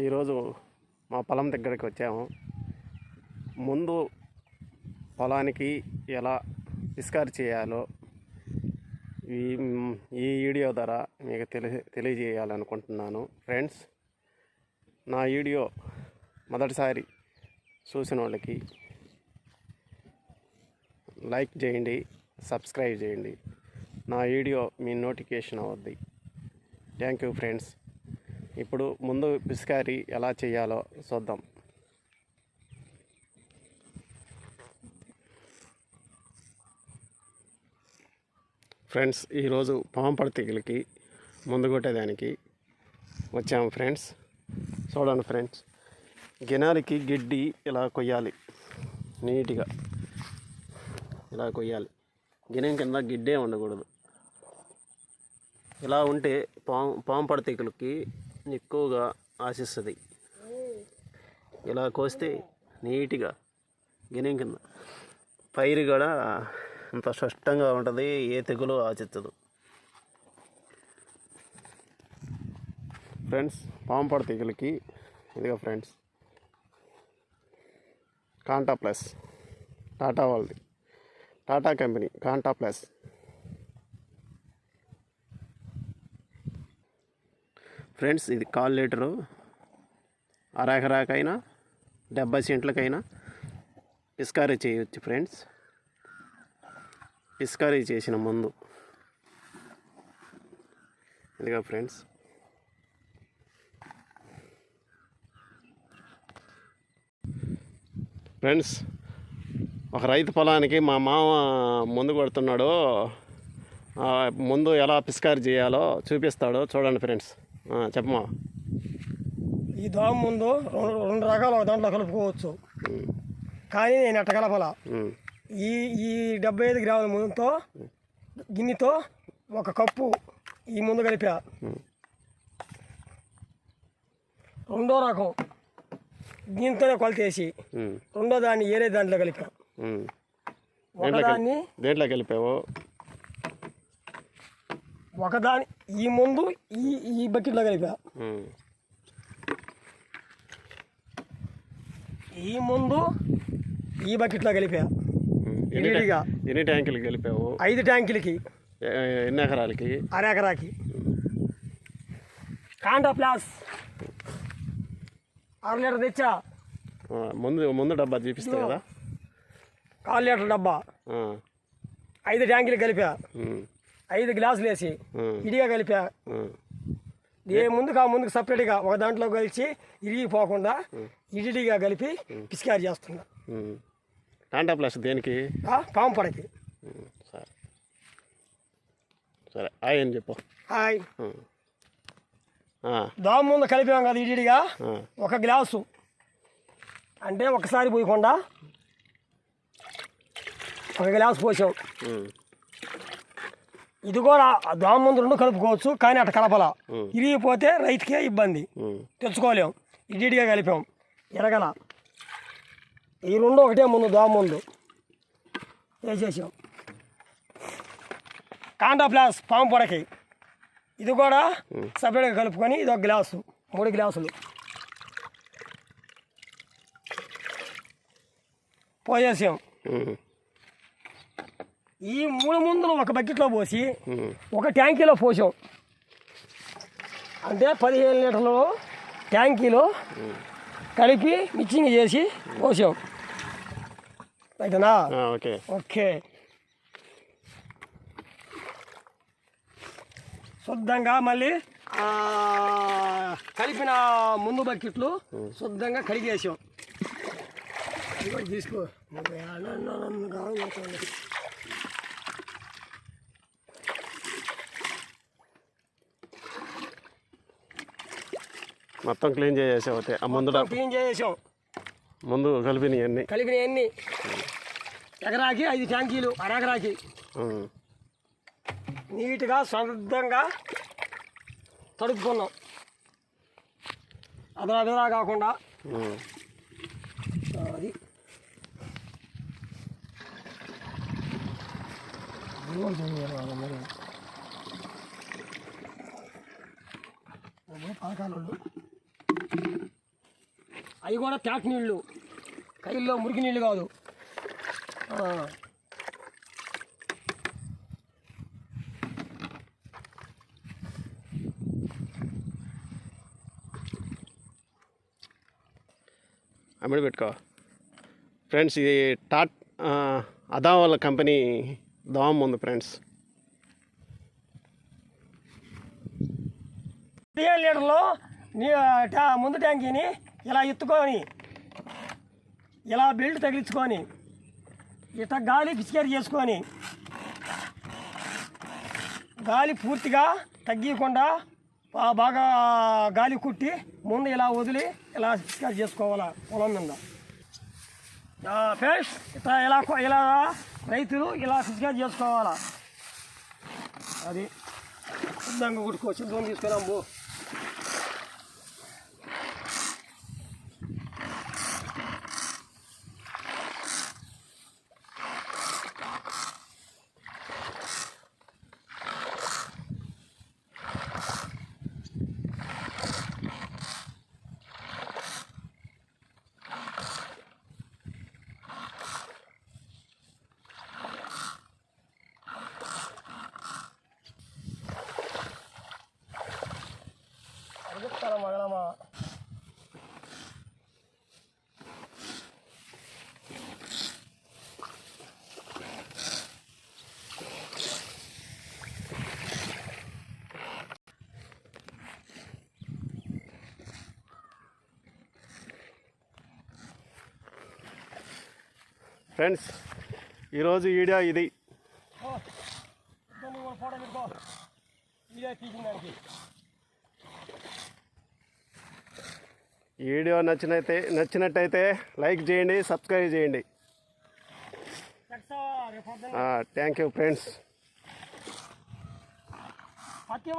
ఈరోజు మా పొలం దగ్గరికి వచ్చాము. ముందు పొలానికి ఎలా పిస్కారి చేయాలో ఈ ఈ వీడియో ద్వారా మీకు తెలి తెలియజేయాలనుకుంటున్నాను. ఫ్రెండ్స్ నా వీడియో మొదటిసారి చూసిన వాళ్ళకి లైక్ చేయండి సబ్స్క్రైబ్ చేయండి. నా వీడియో మీ నోటిఫికేషన్ అవుద్ది. Thank you friends. ఇప్పుడు ముందు పిస్కారీ ఎలా చేయాలో చూద్దాం. ఫ్రెండ్స్ ఈరోజు పాంపడ ముందు కొట్టేదానికి వచ్చాము ఫ్రెండ్స్. చూడండి ఫ్రెండ్స్ గినాలకి గిడ్డి ఇలా కొయ్యాలి. నీట్గా ఇలా కొయ్యాలి. గినం కింద గిడ్డే ఉండకూడదు. ఇలా ఉంటే పాం పాంపడ ఎక్కువగా ఆశిస్తుంది. ఇలా కోస్తే నీట్గా గిన్నె కింద పైరు కూడా అంత స్పష్టంగా ఉంటుంది ఏ తెగులు ఆశించదు ఫ్రెండ్స్ పాంపడ తెగులకి ఇదిగా ఫ్రెండ్స్ కాంటా ప్లస్ టాటా వాళ్ళది టాటా కంపెనీ కాంటా ప్లస్. ఫ్రెండ్స్ ఇది కాల్ లీటరు. అరహరాకైనా డెబ్బై సెంట్లకైనా పిస్కారీ చేయొచ్చు ఫ్రెండ్స్. పిస్కారీ చేసిన ముందు. ఇదిగా ఫ్రెండ్స్. ఫ్రెండ్స్ ఒక రైతు పొలానికి మా మామ ముందు కొడుతున్నాడు. ముందు ఎలా పిస్కారీ చేయాలో చూపిస్తాడు. చూడండి ఫ్రెండ్స్. చెప్పమా ఈ దోమ ముందు రెండు రెండు రకాలు ఒక దాంట్లో కలుపుకోవచ్చు. కానీ నేను ఎట్ట కలపాల? ఈ ఈ డెబ్బై ఐదు గ్రాముల ముందుతో గిన్నెతో ఒక కప్పు ఈ ముందు కలిపా. రెండో రకం దీంతోనే కొలత వేసి ఉమ్, రెండో దాన్ని ఏరే దాంట్లో కలిపా. ఒకదాన్ని దేంట్లో కలిపావు? ఒకదాని ఈ ముందు ఈ ఈ బకెట్లో కలిపా ఈ ముందు ఈ బకెట్లో కలిపా ఉమ్. ఎన్ని ట్యాంకులు కలిపావు? ఐదు ట్యాంకులకి. ఎన్ని ఎకరాలకి? అరెకరాకి కాంటా ప్లాస్. అర లీటర్ తెచ్చా? ముందు ముందు డబ్బా చూపిస్తా కదా. కాలు లీటర్ డబ్బా. ఐదు ట్యాంకులు కలిపా. ఐదు గ్లాసులు వేసి ఇడిగా కలిపా. ఏ ముందుకు ఆ ముందుకు సపరేట్గా ఒక దాంట్లో కలిసి ఇరిగిపోకుండా ఇడిగా కలిపి పిసికారి చేస్తున్నా. కాంటా ప్లస్ దేనికి? పాము పడకి. సరే. సరే ఆయన చెప్పు. హాయ్ దాని ముందు కలిపాం కదా ఇడిగా. ఒక గ్లాసు. అంటే ఒకసారి పోయకుండా ఒక గ్లాసు పోసాం. ఇది కూడా దోమ ముందు రెండు కలుపుకోవచ్చు కానీ అట్ట కలపల. ఇరిగిపోతే రైతుకే ఇబ్బంది. తెచ్చుకోలేం ఇడిగా కలిపాం. ఎరగల. ఈ రెండు ఒకటే ముందు దోమ ముందు. వేసేసాం. కాంటా ప్లాస్ పాము పొడకి. ఇది కూడా సపరేట్గా కలుపుకొని ఇది ఒక గ్లాసు మూడు గ్లాసులు. పోసేసాం. ఈ మూడు ముందులు ఒక బకెట్లో పోసి ఒక ట్యాంకీలో పోసాం. అంటే పదిహేను లీటర్లు ట్యాంకీలో కలిపి మిక్సింగ్ చేసి పోసాం. రైతనా ఆ, ఓకే. ఓకే. శుద్ధంగా మళ్ళీ కలిపిన ముందు బకెట్లు శుద్ధంగా కడిగేసాం. తీసుకో. మొత్తం క్లీన్ చేసేసావు అయితే. ఆ ముందు క్లీన్ చేసేసాం ముందు కలిపినవన్నీ కలిపినవన్నీ ఎకరాకి ఐదు ట్యాంకీలు అరెకరాకి నీట్గా శుద్ధంగా తడుపుకున్నాం. అదరా అదరా కాకుండా అది. పాకాలు అవి కూడా ట్యాక్ నీళ్ళు కైల్లో మురికి నీళ్ళు కాదు. అమ్మిడి పెట్టుకో. ఫ్రెండ్స్ ఇది టాట్ అదా వాళ్ళ కంపెనీ దోమ ఉంది ఫ్రెండ్స్. లీటర్లు నీ ట్యా ముందు ట్యాంకీని ఇలా ఎత్తుకొని ఇలా బెల్ట్ తగిలించుకొని ఇట గాలి పిచికారి చేసుకొని గాలి పూర్తిగా తగ్గకుండా బాగా గాలి కుట్టి ముందు ఇలా వదిలి ఇలా పిచికారి చేసుకోవాలా పొలం మీద ఫ్రెండ్స్ ఇట్లా ఇలా ఇలా రైతులు ఇలా పిచికారి చేసుకోవాలా. అది సిద్ధంగా కుట్టుకో సిద్ధం తీసుకురాము ఫ్రెండ్స్ ఈరోజు వీడియో ఇది. వీడియో నచ్చినైతే నచ్చినట్టయితే లైక్ చేయండి సబ్స్క్రైబ్ చేయండి. Thank you friends.